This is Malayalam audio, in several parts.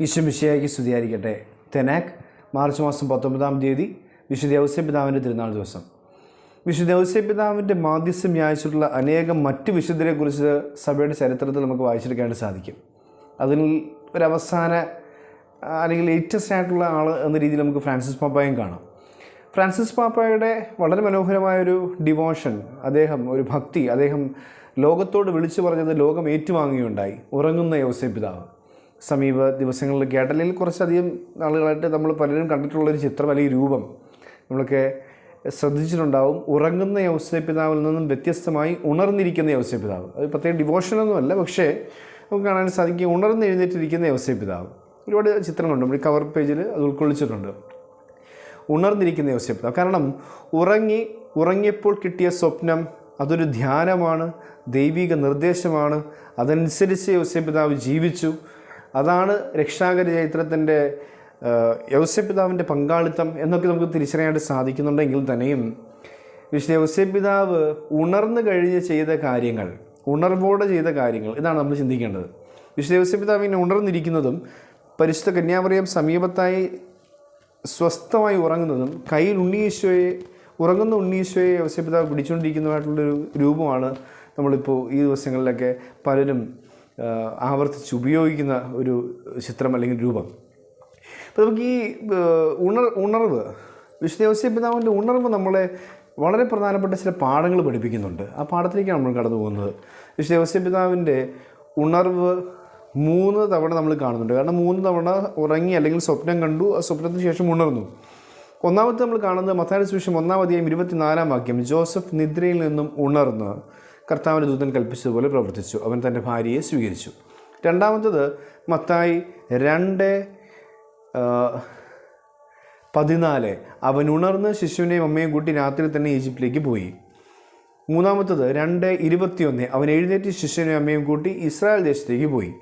ഈശ്വമിശിയായിക്ക് സ്തുതിയായിരിക്കട്ടെ. തെനാക്ക് മാർച്ച് മാസം പത്തൊമ്പതാം തീയതി വിശുദ്ധ ഔസ്യപിതാവിന്റെ തിരുനാൾ ദിവസം. വിശുദ്ധ ഔസ്യപിതാവിന്റെ മാധ്യസ്ഥം ന്യായിച്ചിട്ടുള്ള അനേകം മറ്റ് വിശുദ്ധരെക്കുറിച്ച് സഭയുടെ ചരിത്രത്തിൽ നമുക്ക് വായിച്ചെടുക്കാനായിട്ട് സാധിക്കും. അതിൽ ഒരവസാന അല്ലെങ്കിൽ ലേറ്റസ്റ്റ് ആയിട്ടുള്ള ആൾ എന്ന രീതിയിൽ നമുക്ക് ഫ്രാൻസിസ് പാപ്പായും കാണാം. ഫ്രാൻസിസ് പാപ്പായുടെ വളരെ മനോഹരമായൊരു ഡിവോഷൻ അദ്ദേഹം ഒരു ഭക്തി അദ്ദേഹം ലോകത്തോട് വിളിച്ചു പറഞ്ഞത് ലോകം ഏറ്റുവാങ്ങുകയുണ്ടായി ഉറങ്ങുന്ന യോസേ പിതാവ് സമീപ ദിവസങ്ങളിൽ കേട്ടലിൽ കുറച്ചധികം ആളുകളായിട്ട് നമ്മൾ പലരും കണ്ടിട്ടുള്ളൊരു ചിത്രം അല്ലെങ്കിൽ രൂപം നമ്മളൊക്കെ ശ്രദ്ധിച്ചിട്ടുണ്ടാവും. ഉറങ്ങുന്ന യൗസേ പിതാവിൽ നിന്നും വ്യത്യസ്തമായി ഉണർന്നിരിക്കുന്ന യൗസേ പിതാവ്. അത് പ്രത്യേക ഡിവോഷനൊന്നുമല്ല പക്ഷേ നമുക്ക് കാണാൻ സാധിക്കും ഉണർന്ന് എഴുന്നേറ്റിരിക്കുന്ന യൗസേ പിതാവ്. ഒരുപാട് ചിത്രങ്ങളുണ്ട് നമ്മുടെ കവർ പേജിൽ അത് ഉൾക്കൊള്ളിച്ചിട്ടുണ്ട്. ഉണർന്നിരിക്കുന്ന യോസേപ്പിതാവ് കാരണം ഉറങ്ങി ഉറങ്ങിയപ്പോൾ കിട്ടിയ സ്വപ്നം അതൊരു ധ്യാനമാണ് ദൈവിക നിർദ്ദേശമാണ്. അതനുസരിച്ച് യോസേപ്പിതാവ് ജീവിച്ചു. അതാണ് രക്ഷാകര ചരിത്രത്തിന്റെ യൗസ്യപിതാവിന്റെ പങ്കാളിത്തം എന്നൊക്കെ നമുക്ക് തിരിച്ചറിയാനായിട്ട് സാധിക്കുന്നുണ്ടെങ്കിൽ തന്നെയും വിശുദ്ധ യൗസ്യപിതാവ് ഉണർന്നു കഴിഞ്ഞ് ചെയ്ത കാര്യങ്ങൾ ഉണർവോടെ ചെയ്ത കാര്യങ്ങൾ ഇതാണ് നമ്മൾ ചിന്തിക്കേണ്ടത്. വിശുദ്ധ ഇങ്ങനെ ഉണർന്നിരിക്കുന്നതും പരിശുദ്ധ കന്യാമറിയം സമീപത്തായി സ്വസ്ഥമായി ഉറങ്ങുന്നതും കയ്യിൽ ഉണ്ണീശോയെ ഉറങ്ങുന്ന ഉണ്ണീശോയെ യൗസ്യപിതാവ് പിടിച്ചുകൊണ്ടിരിക്കുന്നതായിട്ടുള്ളൊരു രൂപമാണ് നമ്മളിപ്പോൾ ഈ ദിവസങ്ങളിലൊക്കെ പലരും ആവർത്തിച്ച് ഉപയോഗിക്കുന്ന ഒരു ചിത്രം അല്ലെങ്കിൽ രൂപം. അപ്പോൾ നമുക്ക് ഈ ഉണർ ഉണർവ് വിശുദ്ധ യോസപിതാവിന്റെ ഉണർവ് നമ്മളെ വളരെ പ്രധാനപ്പെട്ട ചില പാഠങ്ങൾ പഠിപ്പിക്കുന്നുണ്ട്. ആ പാഠത്തിലേക്കാണ് നമ്മൾ കടന്നു പോകുന്നത്. വിശുദ്ധ യോസപിതാവിന്റെ ഉണർവ് മൂന്ന് തവണ നമ്മൾ കാണുന്നുണ്ട്. കാരണം മൂന്ന് തവണ ഉറങ്ങി അല്ലെങ്കിൽ സ്വപ്നം കണ്ടു ആ സ്വപ്നത്തിന് ശേഷം ഉണർന്നു. ഒന്നാമത്തെ നമ്മൾ കാണുന്നത് മത്തായ സുവിശേഷം ഇരുപത്തിനാലാം വാക്യം ജോസഫ് നിദ്രയിൽ നിന്നും ഉണർന്ന് കർത്താവിന്റെ ദൂതൻ കൽപ്പിച്ചതുപോലെ പ്രവർത്തിച്ചു. അവൻ തന്റെ ഭാര്യയെ സ്വീകരിച്ചു. രണ്ടാമത്തത് മത്തായി രണ്ട് പതിനാല്. അവൻ ഉണർന്ന് ശിശുവിനെയും അമ്മയും കൂട്ടി രാത്രി തന്നെ ഈജിപ്തിലേക്ക് പോയി. മൂന്നാമത്തത് രണ്ട് ഇരുപത്തിയൊന്ന്. അവൻ എഴുന്നേറ്റ് ശിശുവിനെയും അമ്മയും കൂട്ടി ഇസ്രായേൽ ദേശത്തേക്ക് പോയി.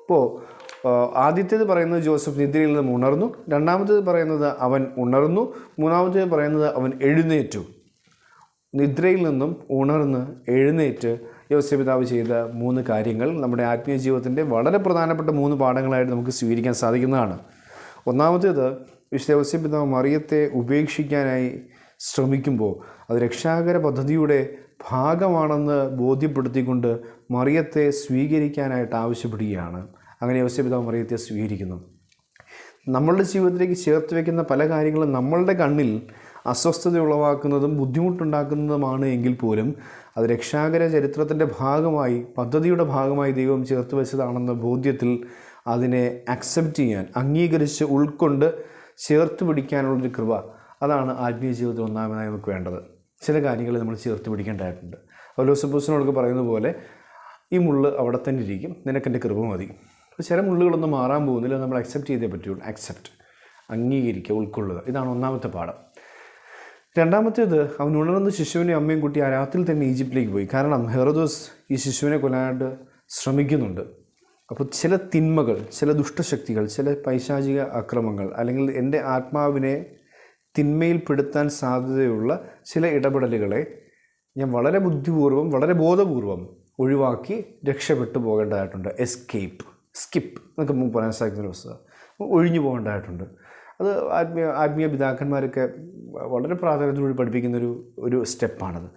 ഇപ്പോൾ ആദ്യത്തേത് പറയുന്നത് ജോസഫ് നിദ്രയിൽ നിന്നും ഉണർന്നു. രണ്ടാമത്തേത് പറയുന്നത് അവൻ ഉണർന്നു. മൂന്നാമത്തേത് പറയുന്നത് അവൻ എഴുന്നേറ്റു. നിദ്രയിൽ നിന്നും ഉണർന്ന് എഴുന്നേറ്റ് യോസ്യപിതാവ് ചെയ്ത മൂന്ന് കാര്യങ്ങൾ നമ്മുടെ ആത്മീയ ജീവിതത്തിന്റെ വളരെ പ്രധാനപ്പെട്ട മൂന്ന് പാഠങ്ങളായിട്ട് നമുക്ക് സ്വീകരിക്കാൻ സാധിക്കുന്നതാണ്. ഒന്നാമത്തേത് വിശുദ്ധ യോസപിതാവ് മറിയത്തെ ഉപേക്ഷിക്കാനായി ശ്രമിക്കുമ്പോൾ അത് രക്ഷാകര പദ്ധതിയുടെ ഭാഗമാണെന്ന് ബോധ്യപ്പെടുത്തിക്കൊണ്ട് മറിയത്തെ സ്വീകരിക്കാനായിട്ട് ആവശ്യപ്പെടുകയാണ്. അങ്ങനെ യോസ്യപിതാവ് മറിയത്തെ സ്വീകരിക്കുന്നു. നമ്മളുടെ ജീവിതത്തിലേക്ക് ചേർത്ത് വയ്ക്കുന്ന പല കാര്യങ്ങളും നമ്മളുടെ കണ്ണിൽ അസ്വസ്ഥത ഉളവാക്കുന്നതും ബുദ്ധിമുട്ടുണ്ടാക്കുന്നതുമാണ് എങ്കിൽ പോലും അത് രക്ഷാകര ചരിത്രത്തിന്റെ ഭാഗമായി പദ്ധതിയുടെ ഭാഗമായി ദൈവം ചേർത്ത് വെച്ചതാണെന്ന ബോധ്യത്തിൽ അതിനെ അക്സെപ്റ്റ് ചെയ്യാൻ അംഗീകരിച്ച് ഉൾക്കൊണ്ട് ചേർത്ത് പിടിക്കാനുള്ളൊരു കൃപ അതാണ് ആത്മീയ ജീവിതത്തിൽ ഒന്നാമതായി നമുക്ക് വേണ്ടത്. ചില കാര്യങ്ങൾ നമ്മൾ ചേർത്ത് പിടിക്കേണ്ടതായിട്ടുണ്ട്. പൗലോസപ്പോസിനോടൊക്കെ പറയുന്ന പോലെ ഈ മുള്ള് അവിടെ തന്നെ ഇരിക്കും. നിനക്കെന്റെ കൃപ മതി. അപ്പോൾ ചില മുള്ളുകളൊന്നും മാറാൻ പോകുന്നില്ല. നമ്മൾ അക്സെപ്റ്റ് ചെയ്തേ പറ്റുള്ളൂ. അക്സെപ്റ്റ് അംഗീകരിക്കുക ഉൾക്കൊള്ളുക. ഇതാണ് ഒന്നാമത്തെ പാഠം. രണ്ടാമത്തേത് അവൻ ഉണർന്ന് ശിശുവിനെ അമ്മയും കുട്ടി ആ രാത്രിയിൽ തന്നെ ഈജിപ്തിലേക്ക് പോയി. കാരണം ഹെറദോസ് ഈ ശിശുവിനെ കൊല്ലാനായിട്ട് ശ്രമിക്കുന്നുണ്ട്. അപ്പോൾ ചില തിന്മകൾ ചില ദുഷ്ടശക്തികൾ ചില പൈശാചിക അക്രമങ്ങൾ അല്ലെങ്കിൽ എന്റെ ആത്മാവിനെ തിന്മയിൽ പെടുത്താൻ സാധ്യതയുള്ള ചില ഇടപെടലുകളെ ഞാൻ വളരെ ബുദ്ധിപൂർവം വളരെ ബോധപൂർവം ഒഴിവാക്കി രക്ഷപ്പെട്ടു പോകേണ്ടതായിട്ടുണ്ട്. എസ്കേപ്പ് സ്കിപ്പ് എന്നൊക്കെ നമുക്ക് പറയാൻ സാധിക്കുന്ന ഒരു വസ്തുത. ഒഴിഞ്ഞു പോകേണ്ടതായിട്ടുണ്ട്. അത് ആത്മീയ ആത്മീയ പിതാക്കന്മാരൊക്കെ വളരെ പ്രാധാന്യത്തോട് പഠിപ്പിക്കുന്നൊരു ഒരു സ്റ്റെപ്പാണത്.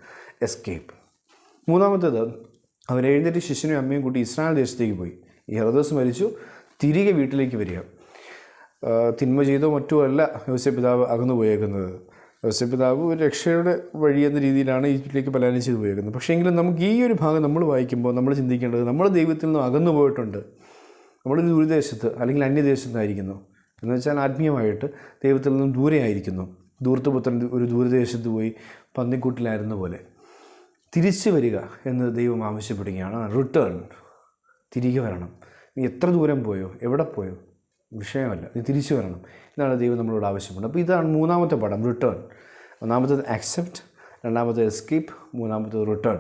എസ്കേപ്പ് മൂന്നാമത്തേത് അവർ എഴുന്നേറ്റ് ശിശുവിനും അമ്മയും കൂട്ടി ഇസ്രായേൽ ദേശത്തേക്ക് പോയി. ഹെറദോസ് മരിച്ചു. തിരികെ വീട്ടിലേക്ക് വരിക. തിന്മ ചെയ്തോ മറ്റോ അല്ല യോസഫ് പിതാവ് അകന്നു പോയേക്കുന്നത് യോസഫ് പിതാവ് ഒരു രക്ഷയുടെ വഴി എന്ന രീതിയിലാണ് ഈജിപ്തിലേക്ക് പലായനം ചെയ്തു പോയേക്കുന്നത്. പക്ഷേ എങ്കിലും നമുക്ക് ഈ ഒരു ഭാഗം നമ്മൾ വായിക്കുമ്പോൾ നമ്മൾ ചിന്തിക്കേണ്ടത് നമ്മൾ ദൈവത്തിൽ നിന്നും അകന്നു പോയിട്ടുണ്ട് നമ്മൾ ദൂരദേശത്ത് അല്ലെങ്കിൽ അന്യദേശത്തായിരിക്കുന്നു. എന്ന് വെച്ചാൽ ആത്മീയമായിട്ട് ദൈവത്തിൽ നിന്നും ദൂരെയായിരിക്കുന്നു ദൂർത്തുപുത്രൻ ഒരു ദൂരദേശത്ത് പോയി പന്നിക്കൂട്ടിലായിരുന്ന പോലെ. തിരിച്ചു വരിക എന്ന് ദൈവം ആവശ്യപ്പെടുകയാണ്. റിട്ടേൺ തിരികെ വരണം. നീ എത്ര ദൂരം പോയോ? എവിടെ പോയോ? വിഷയമല്ല. നീ തിരിച്ചു വരണം. എന്നാണ് ദൈവം നമ്മളോട് ആവശ്യപ്പെടുന്നത്. അപ്പോൾ ഇതാണ് മൂന്നാമത്തെ പടം റിട്ടേൺ ഒന്നാമത്തേത് ആക്സെപ്റ്റ് രണ്ടാമത്തേത് എസ്കേപ്പ് മൂന്നാമത്തേത് റിട്ടേൺ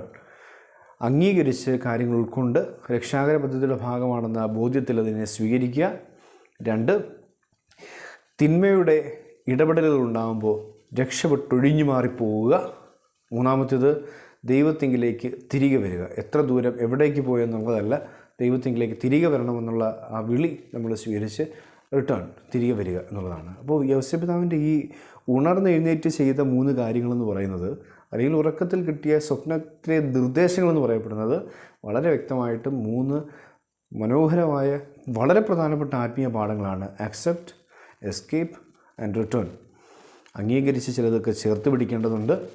അംഗീകരിച്ച് കാര്യങ്ങൾ ഉൾക്കൊണ്ട് രക്ഷാകര പദ്ധതിയുടെ ഭാഗമാണെന്ന ബോധ്യത്തിൽ അതിനെ സ്വീകരിക്കുക. രണ്ട് തിന്മയുടെ ഇടപെടലുകൾ ഉണ്ടാകുമ്പോൾ രക്ഷപ്പെട്ടൊഴിഞ്ഞു മാറിപ്പോവുക. മൂന്നാമത്തേത് ദൈവത്തിങ്കിലേക്ക് തിരികെ വരിക. എത്ര ദൂരം എവിടേക്ക് പോയെന്നുള്ളതല്ല ദൈവത്തിങ്കിലേക്ക് തിരികെ വരണമെന്നുള്ള ആ വിളി നമ്മൾ സ്വീകരിച്ച് റിട്ടേൺ തിരികെ വരിക എന്നുള്ളതാണ്. അപ്പോൾ യവസ്യപിതാവിന്റെ ഈ ഉണർന്ന് എഴുന്നേറ്റ് ചെയ്ത മൂന്ന് കാര്യങ്ങളെന്ന് പറയുന്നത് അല്ലെങ്കിൽ ഉറക്കത്തിൽ കിട്ടിയ സ്വപ്നത്തിലെ നിർദ്ദേശങ്ങളെന്ന് പറയപ്പെടുന്നത് വളരെ വ്യക്തമായിട്ട് മൂന്ന് മനോഹരമായ വളരെ പ്രധാനപ്പെട്ട ആത്മീയ പാഠങ്ങളാണ്. ആക്സെപ്റ്റ് എസ്കേപ്പ് ആൻഡ് റിട്ടേൺ അംഗീകരിച്ച് ചിലതൊക്കെ ചേർത്ത് പിടിക്കേണ്ടതുണ്ട്.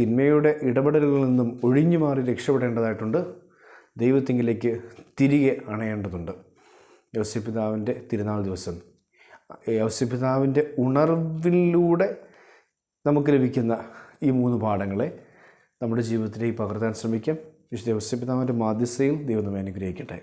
തിന്മയുടെ ഇടപെടലുകളിൽ നിന്നും ഒഴിഞ്ഞു മാറി രക്ഷപ്പെടേണ്ടതായിട്ടുണ്ട്. ദൈവത്തിങ്കിലേക്ക് തിരികെ അണയേണ്ടതുണ്ട്. യോസ്യപിതാവിന്റെ തിരുനാൾ ദിവസം. യോസ്യപിതാവിന്റെ ഉണർവിലൂടെ നമുക്ക് ലഭിക്കുന്ന ഈ മൂന്ന് പാഠങ്ങളെ നമ്മുടെ ജീവിതത്തിലേക്ക് പകർത്താൻ ശ്രമിക്കാം. വിശുദ്ധ യോസ്യപിതാവിന്റെ മാധ്യസ്ഥയിൽ ദൈവം നമ്മെ അനുഗ്രഹിക്കട്ടെ.